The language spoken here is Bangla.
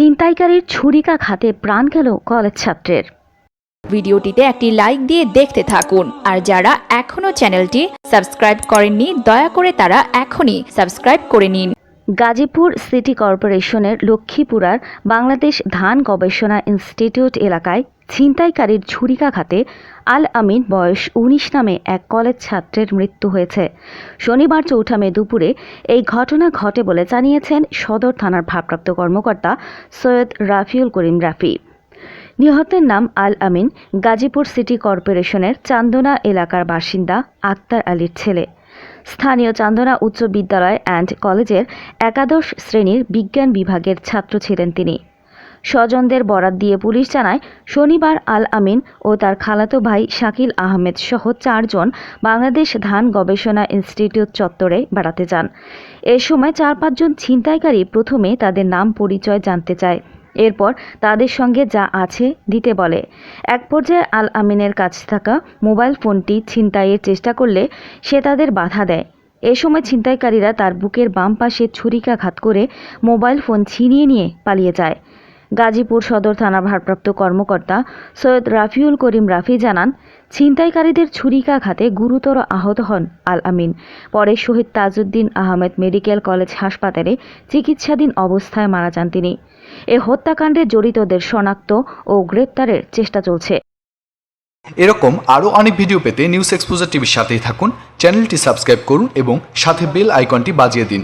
ছিনতাইকারীর ছুরিকা খাতে প্রাণ গেল কলেজ ছাত্রের। ভিডিওটিতে একটি লাইক দিয়ে দেখতে থাকুন। আর যারা এখনও চ্যানেলটি সাবস্ক্রাইব করেননি, দয়া করে তারা এখনই সাবস্ক্রাইব করে নিন। গাজীপুর সিটি কর্পোরেশনের লক্ষ্মীপুরার বাংলাদেশ ধান গবেষণা ইনস্টিটিউট এলাকায় ছিনতাইকারীর ছুরিকাঘাতে আল আমিন বয়স উনিশ নামে এক কলেজ ছাত্রের মৃত্যু হয়েছে। শনিবার চৌঠা মে দুপুরে এই ঘটনা ঘটে বলে জানিয়েছেন সদর থানার ভারপ্রাপ্ত কর্মকর্তা সৈয়দ রাফিউল করিম রাফি। নিহতের নাম আল আমিন, গাজীপুর সিটি কর্পোরেশনের চান্দনা এলাকার বাসিন্দা আক্তার আলীর ছেলে। স্থানীয় চান্দনা উচ্চ বিদ্যালয় অ্যান্ড কলেজের একাদশ শ্রেণির বিজ্ঞান বিভাগের ছাত্র ছিলেন তিনি। স্বজনদের বরাত দিয়ে পুলিশ জানায়, শনিবার আল আমিন ও তার খালাতো ভাই শাকিল আহমেদ সহ চারজন বাংলাদেশ ধান গবেষণা ইনস্টিটিউট চত্বরে বেড়াতে যান। এ সময় চার পাঁচজন ছিনতাইকারী প্রথমে তাদের নাম পরিচয় জানতে চায়। এরপর তাদের সঙ্গে যা আছে দিতে বলে। এক পর্যায়ে আল আমিনের কাছে থাকা মোবাইল ফোনটি ছিনতাইয়ের চেষ্টা করলে সে তাদের বাধা দেয়। এ সময় ছিনতাইকারীরা তার বুকের বাম পাশে ছুরিকাঘাত করে মোবাইল ফোন ছিনিয়ে নিয়ে পালিয়ে যায়। গাজীপুর সদর থানা ভারপ্রাপ্ত কর্মকর্তা সৈয়দ রাফিউল করিম রাফি জানান ছিনতাইকারীদের ছুরিকাঘাতে গুরুতর আহত হন আল আমিন পরে শহীদ তাজউদ্দিন আহমেদ মেডিকেল কলেজ হাসপাতালে চিকিৎসাধীন অবস্থায় মারা যান তিনি। এ হত্যাকাণ্ডে জড়িতদের শনাক্ত ও গ্রেপ্তারের চেষ্টা চলছে। এরকম আরও অনেক ভিডিও পেতে নিউজ এক্সপোজার টিভির সাথেই থাকুন, চ্যানেলটি সাবস্ক্রাইব করুন এবং সাথে বেল আইকনটি বাজিয়ে দিন।